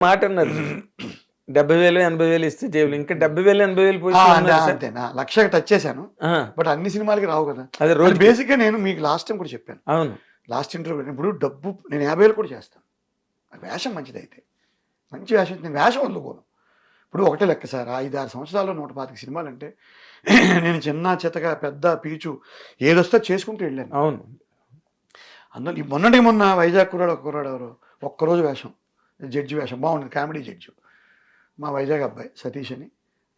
మాట అన్నారు. డెబ్బై వేలు ఎనభై వేలు ఇస్తే జేబులు. ఇంకా డెబ్బై వేలు ఎనభై వేలు పోయి ఆ, అంతే అంతే. నా లక్షకి టచ్ చేశాను. బట్ అన్ని సినిమాలకి రావు కదా. అదే రోజు బేసిక్గా నేను మీకు లాస్ట్ టైం కూడా చెప్పాను. అవును. లాస్ట్ ఇంటర్వ్యూ ఇప్పుడు డబ్బు నేను యాభై వేలు కూడా చేస్తాను. వేషం మంచిది అయితే. మంచి వేషం నేను వేషం వదులుకోను ఇప్పుడు ఒకటే లెక్క సార్ ఐదు ఆరు సంవత్సరాల్లో నూట పాతిక సినిమాలు అంటే నేను చిన్న చితక పెద్ద పీచు ఏదొస్తే చేసుకుంటూ వెళ్ళాను. అవును. అందులో మొన్నటి మొన్న వైజాగ్ కుర్రాడు ఒక కుర్రాడు ఎవరు ఒక్కరోజు వేషం. జడ్జి వేషం. బాగుంది. Comedy judge. మా వైజాగ్ అబ్బాయి సతీష్ అని.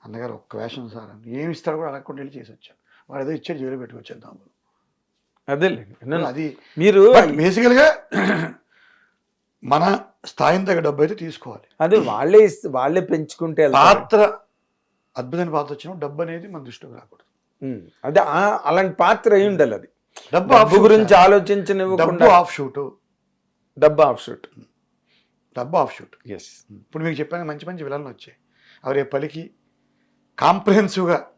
అన్నగారు ఒక్క వేషం సార్ అని. ఏమి ఇస్తారో కూడా అడగకుండా వెళ్ళి చేసి వచ్చాను వాడు ఏదో ఇచ్చాడు జైలు పెట్టుకొచ్చేద్దాం అదే అది మీరు బేసికల్గా మన స్థాయిని తగ్గ డబ్బు అయితే తీసుకోవాలి. అదే వాళ్ళే వాళ్ళే పెంచుకుంటే. పాత్ర అద్భుతమైన పాత్ర వచ్చిన డబ్బు అనేది మన దృష్టికి రాకూడదు. అదే అలాంటి పాత్ర అయి ఉండాలి అది. డబ్బు గురించి డబ్బు ఆలోచించనివ్వకుండా ఆఫ్ షూట్. డబ్బు ఆఫ్ షూట్. డబ్బు ఆఫ్ షూట్. ఎస్ ఇప్పుడు మీకు చెప్పాను మంచి మంచి విలన్లు వచ్చాయి. అవి పలికి కాంప్రహెన్సివ్గా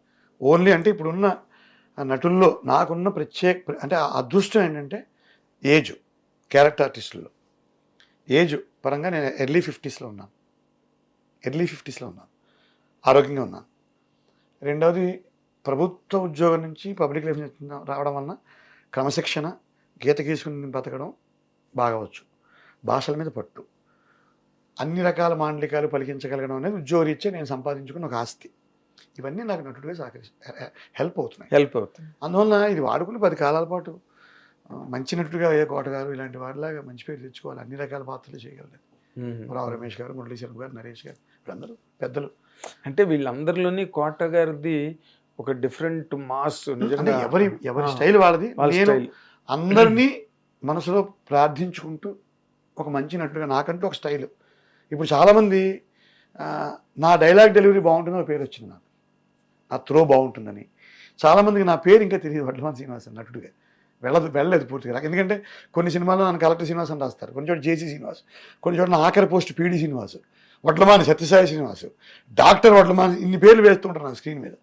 ఓన్లీ అంటే ఇప్పుడున్న నటుల్లో నాకున్న ప్రత్యేక అంటే అదృష్టం ఏంటంటే ఏజ్ క్యారెక్టర్ ఆర్టిస్టుల్లో. ఏజ్ పరంగా నేను ఎర్లీ ఫిఫ్టీస్లో ఉన్నాను. ఎర్లీ ఫిఫ్టీస్లో ఉన్నాను. ఆరోగ్యంగా ఉన్నాను. రెండవది ప్రభుత్వ ఉద్యోగం నుంచి పబ్లిక్ లైఫ్ రావడం వలన క్రమశిక్షణ గీత గీసుకుని బతకడం బాగవచ్చు. భాషల మీద పట్టు. అన్ని రకాల మాండలికాలు పలికించగలగడం అనేది ఉద్యోగరీత్యా నేను సంపాదించుకున్న ఒక ఆస్తి. ఇవన్నీ నాకు నటుడిగా సహకరి హెల్ప్ అవుతున్నాయి. హెల్ప్ అవుతుంది. అందువలన ఇది వాడుకుని పది కాలాల పాటు మంచి నటుడిగా ఏ కోటగారు ఇలాంటి వాడిలాగా మంచి పేరు తెచ్చుకోవాలి. అన్ని రకాల పాత్రలు చేయగలరు. రావు రమేష్ గారు మురళీశ్వరం గారు నరేష్ గారు వీళ్ళందరూ పెద్దలు. అంటే వీళ్ళందరిలోని కోట గారిది ఒక డిఫరెంట్ మాస్ నిజంగా ఎవరి ఎవరి. స్టైల్ వాళ్ళది? వాళ్ళ నేను స్టైల్. అందరినీ మనసులో ప్రార్థించుకుంటూ ఒక మంచి నటుడుగా నాకంటూ ఒక స్టైల్. ఇప్పుడు చాలామంది నా డైలాగ్ డెలివరీ బాగుంటుందో పేరు వచ్చింది నాకు. నా త్రో బాగుంటుందని. చాలామందికి నా పేరు ఇంకా తెలియదు వడ్లమాన్ శ్రీనివాస్ అని నటుడుగా వెళ్ళదు వెళ్ళలేదు పూర్తిగా. నాకు ఎందుకంటే కొన్ని సినిమాల్లో నన్ను కలెక్టర్ శ్రీనివాస్ అని రాస్తారు. కొన్ని చోట జేసీ శ్రీనివాస్ కొన్ని చోట నా ఆఖరి post PD Srinivas Vadlamani Satyasai Srinivas doctor Vadlamani ఇన్ని పేర్లు వేస్తుంటారు నా స్క్రీన్ మీద.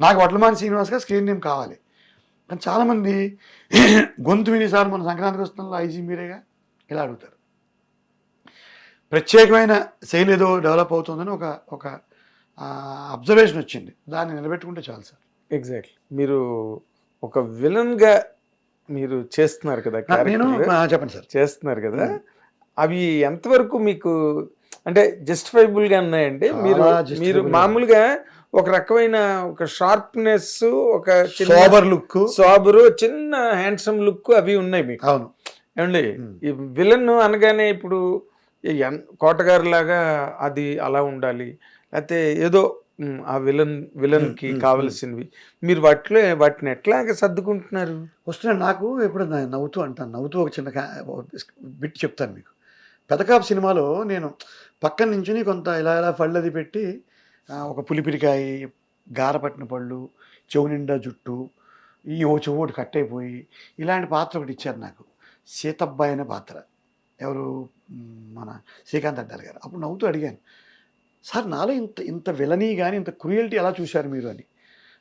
నాకు వడ్లమాని శ్రీనివాస్గా స్క్రీన్ నేమ్ కావాలి. కానీ చాలామంది గొంతు విని మన సంక్రాంతికి వస్తున్న ఐజీ మీరేగా? ఇలా అడుగుతారు. ప్రత్యేకమైన శైలి ఏదో డెవలప్ అవుతుందని ఒక ఒక అబ్జర్వేషన్ వచ్చింది. దాన్ని నిలబెట్టుకుంటే చాలు సార్. ఎగ్జాక్ట్లీ మీరు ఒక విలన్గా మీరు చేస్తున్నారు కదా నేను చెప్పండి సార్. చేస్తున్నారు కదా. అవి ఎంతవరకు మీకు అంటే జస్టిఫైబుల్గా ఉన్నాయండి మీరు మీరు. మామూలుగా ఒక రకమైన ఒక షార్ప్నెస్ ఒక సోబర్ లుక్ సాబరు చిన్న హ్యాండ్సమ్ లుక్ అవి ఉన్నాయి మీకు. అవును. ఏమండి. ఈ విలన్ అనగానే ఇప్పుడు ఎన్- కోటగారు లాగా అది అలా ఉండాలి. లేకపోతే ఏదో ఆ విలన్ విలన్కి hmm, కావలసినవి. మీరు వాటిలో వాటిని ఎట్లాగా సర్దుకుంటున్నారు? వస్తున్నాడు నాకు ఎప్పుడు నవ్వుతూ అంటాను. నవ్వుతూ ఒక చిన్న బిట్ చెప్తాను మీకు. పెదకాపు సినిమాలో నేను పక్కన నుంచుని కొంత ఇలా ఇలా పళ్ళు అది పెట్టి ఒక పులిపిరికాయ గారపట్టిన పళ్ళు చెవు నిండా జుట్టు ఈ ఓ చెవు ఒకటి కట్ అయిపోయి ఇలాంటి పాత్ర ఒకటి ఇచ్చారు నాకు. సీతబ్బాయి అనే పాత్ర. ఎవరు? మన శ్రీకాంత్ అడ్డారు గారు. అప్పుడు నవ్వుతూ అడిగాను సార్ నాలో ఇంత ఇంత విలనీ కానీ ఇంత క్రూయల్టీ ఎలా చూశారు మీరు? అని.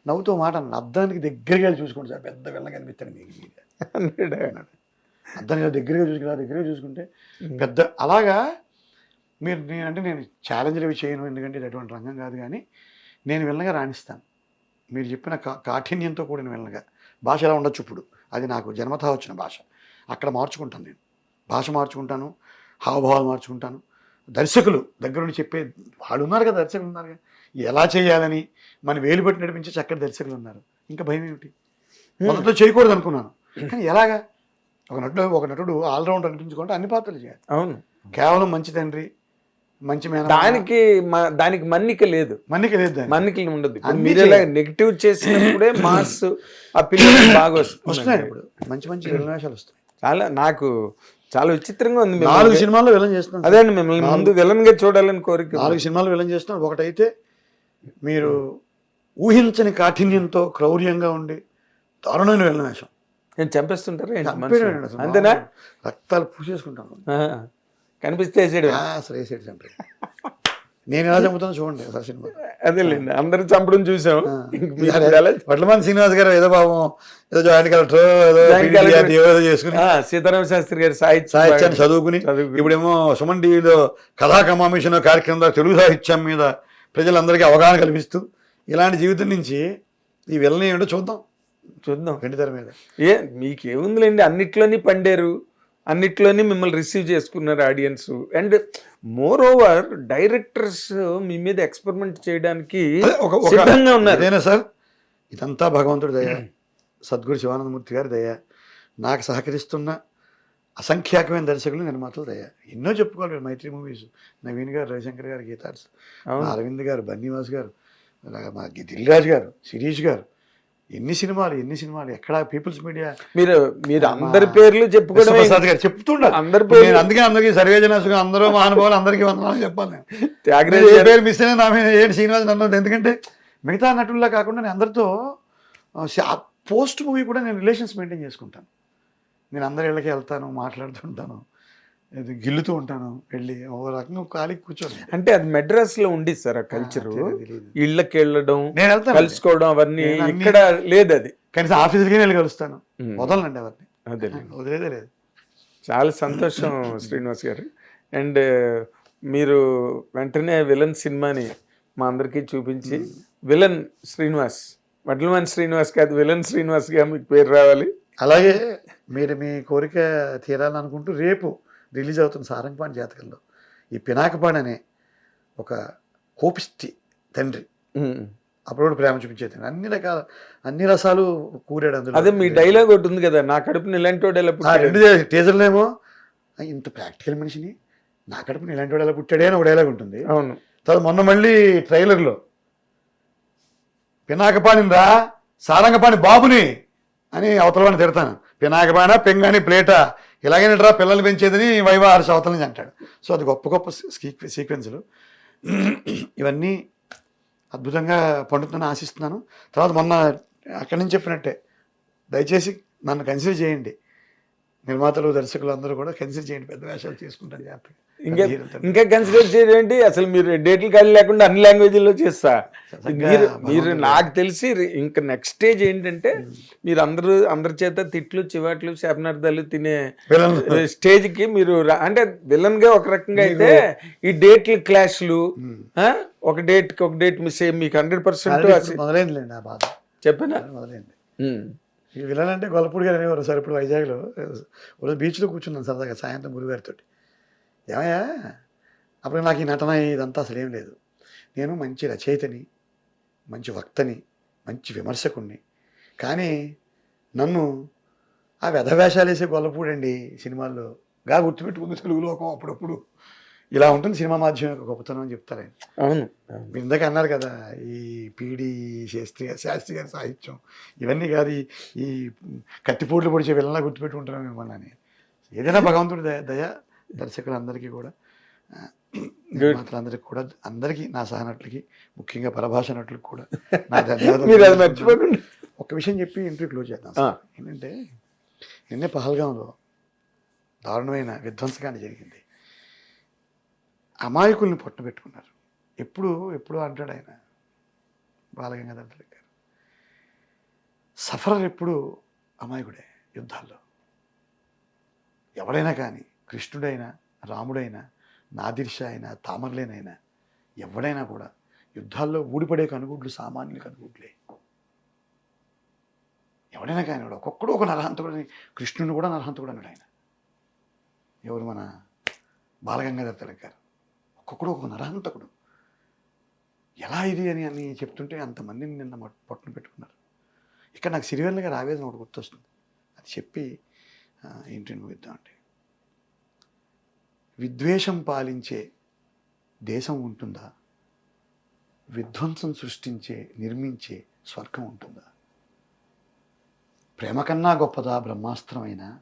నవ్వుతూ మాట అన్నాడు అద్దానికి దగ్గరగా చూసుకోండి సార్ పెద్ద విలన్ కనిపిస్తాను మీకు అన్నాడు. అద్దానికి దగ్గరగా చూసుకుని దగ్గరగా చూసుకుంటే పెద్ద అలాగా మీరు నేనంటే నేను ఛాలెంజ్లు అవి చేయను ఎందుకంటే ఇది అటువంటి రంగం కాదు కానీ నేను వెళ్ళగా రాణిస్తాను. మీరు చెప్పిన కా కాఠిన్యంతో కూడిన వెళ్ళగా భాష ఎలా ఉండొచ్చు ఇప్పుడు? అది నాకు జన్మతా వచ్చిన భాష. అక్కడ మార్చుకుంటాను నేను. భాష మార్చుకుంటాను హావభావాలు మార్చుకుంటాను. దర్శకులు దగ్గర నుండి చెప్పే వాళ్ళు ఉన్నారు కదా దర్శకులు ఉన్నారు కదా. ఎలా చేయాలని మన వేలు పెట్టి నడిపించే చక్కటి దర్శకులు ఉన్నారు. ఇంకా భయం ఏమిటి? మొదట్లో చేయకూడదు అనుకున్నాను. కానీ ఎలాగా? ఒక నటుడు ఒక నటుడు ఆల్రౌండ్ అనిపించుకుంటే అన్ని పాత్రలు చేయాలి. అవును. కేవలం మంచి తండ్రి మంచి దానికి దానికి మన్నిక లేదు. మన్నిక లేదు. మన్నిక ఉండదు మీరు ఇలా చేయాలి. నెగిటివ్ చేసినప్పుడే మాస్ ఆ పిల్లలు బాగా వస్తున్నాయి వస్తున్నాయి ఇప్పుడు. మంచి మంచి విలనాశాలు వస్తాయి చాలా నాకు చాలా విచిత్రంగా ఉంది నాలుగు. సినిమాల్లో విలన్ చేస్తున్నాను అదే అండి మిమ్మల్ని ముందు విలన్గా చూడాలని కోరిక నాలుగు సినిమాలు విలన్ చేస్తున్నాను ఒకటైతే మీరు ఊహించని కాఠిన్యంతో క్రౌర్యంగా ఉండి దారుణమైన విలన్ వేషం. నేను చంపేస్తుంటారు అంతేనా? రక్తాలు పూసేసుకుంటాను కనిపిస్తే వేసేయడమే. ఆ, అసలు వేసేటి చంపేయడం నేను ఎలా చంపుతానో చూడండి ఒకసారి సినిమా. అదేలేండి అందరు చంపడం చూసాం. వడ్లమాన్ శ్రీనివాస్ గారు ఏదో పాపం ఏదో జాయింట్ కలెక్టర్ ఏదో చేసుకుని సీతారామ శాస్త్రి గారి సాహిత్యం సాహిత్యాన్ని చదువుకుని. ఇప్పుడేమో సుమన్ టీవీలో కథా కమామిషన్ కార్యక్రమం తెలుగు సాహిత్యం మీద ప్రజలందరికీ అవగాహన కల్పిస్తూ ఇలాంటి జీవితం నుంచి ఈ వెళ్ళని ఏమిటో చూద్దాం. చూద్దాం. వెండితెర మీద. ఏ మీకేముందిలేండి అన్నిట్లోని పండారు. అన్నిట్లోని మిమ్మల్ని రిసీవ్ చేసుకున్నారు audience. And more over directors మీ మీద ఎక్స్పెరిమెంట్ చేయడానికి సిద్ధంగా ఉన్నారు. అదేనా సార్? ఇదంతా భగవంతుడి దయ. సద్గురు శివానందమూర్తి గారి దయ. నాకు సహకరిస్తున్న అసంఖ్యాకమైన దర్శకులు నిర్మాతలు దయ. ఎన్నో చెప్పుకోవాలి మైత్రి మూవీస్. నవీన్ గారు రవిశంకర్ గారు గీతార్స్. అరవింద్ గారు బన్నీవాస్ గారు అలాగే మా దిల్ రాజు గారు శిరీష్ గారు. ఎన్ని సినిమాలు ఎన్ని సినిమాలు? ఎక్కడ పీపుల్స్ మీడియా? మీరు మీరు అందరి పేర్లు ప్రసాద్ గారు చెప్తుండాలి అందరి పేర్లు. నేను అందుకే అందరికీ సర్వేజనాసుగా అందరూ మహానుభావులు అందరికీ వందనాలు చెప్పాలి నేను. త్యాగరాజ్ ఏ పేరు మిస్ అయినా నా మీద ఏంటి శ్రీనివాస్ నన్ను ఎందుకంటే మిగతా నటుల్లా కాకుండా నేను అందరితో పోస్ట్ మూవీ కూడా నేను రిలేషన్స్ మెయింటైన్ చేసుకుంటాను. నేను అందరి ఇళ్ళకి వెళ్తాను మాట్లాడుతుంటాను. గిల్లుతూ ఉంటాను వెళ్ళి. ఓ రకంగా ఖాళీ కూర్చోను. అంటే అది మెడ్రాస్లో ఉంది సార్ ఆ కల్చర్. ఇళ్ళకి వెళ్ళడం కలుసుకోవడం అవన్నీ ఇక్కడ లేదు అది కనీసం ఆఫీసులకి వెళ్ళి కలుస్తాను. ఉమ్. వదలనండి ఎవరిని. అదే వదిలేదే లేదు. చాలా సంతోషం శ్రీనివాస్ గారు. అండ్ మీరు వెంటనే విలన్ సినిమాని మా అందరికీ చూపించి విలన్ శ్రీనివాస్ వడ్లమన్ శ్రీనివాస్ కాదు విలన్ శ్రీనివాస్గా మీకు పేరు రావాలి. అలాగే మీరు మీ కోరిక తీరాలనుకుంటూ రేపు రిలీజ్ అవుతున్న సారంగపాణి జాతకంలో. ఈ పినాకపాణి అనే ఒక కోపిష్టి తండ్రి. అప్పుడు ప్రేమ చూపించే తండ్రి. అన్ని రకాల అన్ని రసాలు కూరాడు అందులో. అదే మీ డైలాగ్ ఒకటి ఉంది కదా నా కడుపుని ఇలాంటి వాడు ఎలా? రెండు టీజర్లేమో "ఆ, ఇంత ప్రాక్టికల్ మనిషిని నా కడుపుని ఇలాంటి వాడు ఎలా పుట్టాడే అని ఒక డైలాగ్ ఉంటుంది. అవును. తర్వాత మొన్న మళ్ళీ ట్రైలర్లో పినాకపాణిని రా సారంగపాణి బాబుని అని అవతల వాడిని తిడతాను. పినాకపాణ పెంగాని ప్లేటా. ఇలాగేనట్రా పిల్లల్ని పెంచేదని వైవా ఆరు సంవత్సరాల నుంచి అంటాడు. సో అది గొప్ప గొప్ప సీక్వెన్సులు. ఇవన్నీ అద్భుతంగా పండుతుందని ఆశిస్తున్నాను. తర్వాత మొన్న అక్కడి నుంచి చెప్పినట్టే దయచేసి నన్ను కన్సిడర్ చేయండి. నిర్మాతలు దర్శకులు అందరూ కూడా కన్సిడర్ చేయండి పెద్ద వేషాలు చేసుకుంటాను జాగ్రత్తగా ఇంకా. ఇంకా కన్సిడర్ చేయండి అసలు మీరు డేట్లు ఖాళీ లేకుండా అన్ని లాంగ్వేజ్లో చేస్తా. మీరు మీరు నాకు తెలిసి ఇంకా నెక్స్ట్ స్టేజ్ ఏంటంటే మీరు అందరూ అందరి చేత తిట్లు చివాట్లు శాపనార్థాలు తినే పిల్లలు స్టేజ్కి మీరు అంటే విలన్గా ఒక రకంగా అయితే ఈ డేట్ల క్లాష్లు? ఒక డేట్కి ఒక డేట్ మిస్ అయ్యి మీకు హండ్రెడ్ పర్సెంట్ మొదలైందిలేండి చెప్పనా? మొదలైంది. ఉమ్. విలన్ అంటే గొల్లపూడి గారు అనేవారు సార్ ఇప్పుడు వైజాగ్లో. ఒకరోజు బీచ్లో కూర్చున్నాను సరదాగా సాయంత్రం గురుగారితో ఏమయ్యా? అప్పుడు నాకు ఈ నటన ఇదంతా అసలు ఏం లేదు. నేను మంచి రచయితని మంచి వక్తని మంచి విమర్శకుణ్ణి. కానీ నన్ను ఆ వ్యధవేషాలు వేసే గొల్లపూడండి సినిమాల్లో. గా గుర్తుపెట్టుకుంది తెలుగు లోకం అప్పుడప్పుడు. ఇలా ఉంటుంది సినిమా మాధ్యమం యొక్క గొప్పతనం అని చెప్తారు ఆయన. అవును. మీరు ఇందాక అన్నారు కదా ఈ పీడి శాస్త్రి శాస్త్రి గారి సాహిత్యం ఇవన్నీ కాదు ఈ- కత్తిపూట్లు పొడిచే విలన్లా గుర్తుపెట్టుకుంటున్నాం మిమ్మల్ని అని. ఏదైనా భగవంతుడి దయ దయ దర్శకులందరికీ కూడా ఆ, నిర్మాతలందరికీ కూడా అందరికీ నా సహనటులకి ముఖ్యంగా పరభాష నటులకు కూడా నా ధన్యవాదాలు. ఒక విషయం చెప్పి ఇంటర్వ్యూ క్లోజ్ చేద్దాం. ఏంటంటే నిన్నే పహల్గాంలో దారుణమైన విధ్వంసకాన్ని జరిగింది. అమాయకుల్ని పొట్టబెట్టుకున్నారు ఎప్పుడు ఎప్పుడు అంటాడు ఆయన బాలగంగాధర తిలక్ గారు. సఫరర్ ఎప్పుడు అమాయకుడే యుద్ధాల్లో. ఎవడైనా కానీ కృష్ణుడైనా రాముడైనా నాదిర్షా అయినా తామర్లేనైనా ఎవడైనా కూడా యుద్ధాల్లో ఊడిపడే కనుగుడ్లు సామాన్యుల కనుగుడ్లే. ఎవడైనా కానీ ఒక్కొక్కడు ఒక నరహంతకుడని కృష్ణుని కూడా నరహంతకుడు అన్నాడు ఆయన. ఎవరు మన బాలగంగాధర తిలక్ గారు? ఒక్కొక్కడు ఒక నరహంతకుడు ఎలా ఇది అని అని చెప్తుంటే అంతమందిని నిన్న పట్టున పెట్టుకున్నారు. ఇక్కడ నాకు సిరివెల్ల గారు ఆవేదన ఒకటి గుర్తొస్తుంది. అది చెప్పి ఆ, ఏంటి ముగిద్దామంటే విద్వేషం పాలించే దేశం ఉంటుందా? విధ్వంసం సృష్టించే నిర్మించే స్వర్గం ఉంటుందా? ప్రేమ కన్నా గొప్పదా బ్రహ్మాస్త్రమైనా?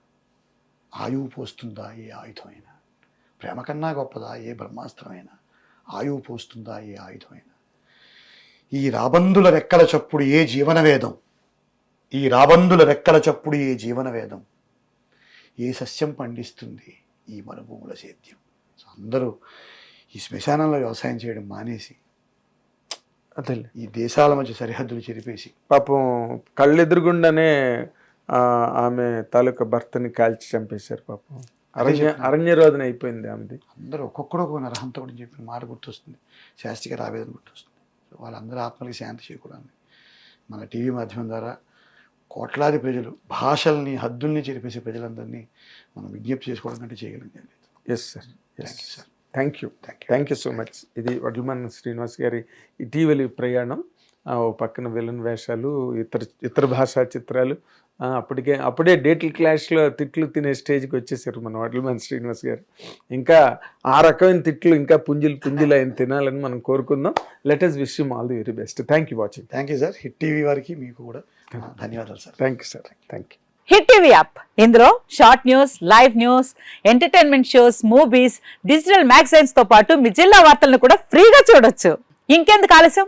ఆయువు పోస్తుందా? ఏ ఆయుధమైనా? ప్రేమ కన్నా గొప్పదా? ఏ బ్రహ్మాస్త్రమైనా? ఆయువు పోస్తుందా? ఏ ఆయుధమైనా? ఈ రాబందుల రెక్కల చప్పుడు ఏ జీవన వేదం ఈ రాబందుల రెక్కల చప్పుడు ఏ జీవన వేదం ఏ సస్యం పండిస్తుంది ఈ మరుభూముల సేద్యం? సో అందరూ ఈ శ్మశానంలో వ్యవసాయం చేయడం మానేసి అదే ఈ దేశాల మధ్య సరిహద్దులు చెరిపేసి పాపం కళ్ళెదురుగుండానే ఆమె తాలూకా భర్తని కాల్చి చంపేశారు పాపం. అరణ్య అరణ్యరోధన అయిపోయింది ఆమెది. అందరూ ఒక్కొక్కడు ఒక నరహంతకుడు చెప్పిన మాట గుర్తొస్తుంది. శాస్త్రిక ఆవేదన గుర్తొస్తుంది. వాళ్ళందరూ ఆత్మలకి శాంతి చేకూరాలి. మన టీవీ మాధ్యమం ద్వారా కోట్లాది ప్రజలు భాషల్ని హద్దుల్ని చెరిపేసే ప్రజలందరినీ మనం విజ్ఞప్తి చేసుకోవడం కంటే చేయగలిగింది yes sir yes sir. Thank you. Thank you so much ఇది వడ్లమన్ శ్రీనివాస్ గారి ఇటీవలి ప్రయాణం. ఓ పక్కన విలన్ వేషాలు ఇతర ఇతర భాషా చిత్రాలు. అప్పటికే అప్పుడే డేట్ల క్లాష్లో తిట్లు తినే స్టేజ్కి వచ్చేసారు మన వడ్లమన్ శ్రీనివాస్ గారు. ఇంకా ఆ రకమైన తిట్లు ఇంకా పుంజులు పుంజులు ఆయన తినాలని మనం కోరుకుందాం. Let us wish all the very best thank you watching thank you sir hit TV వారికి మీకు కూడా ధన్యవాదాలు sir thank you sir thank you hit TV app ఇందులో short news live news entertainment shows movies digital మ్యాగజైన్స్తో పాటు మీ జిల్లా వార్తలను కూడా ఫ్రీగా చూడొచ్చు. ఇంకెందుకు ఆలస్యం?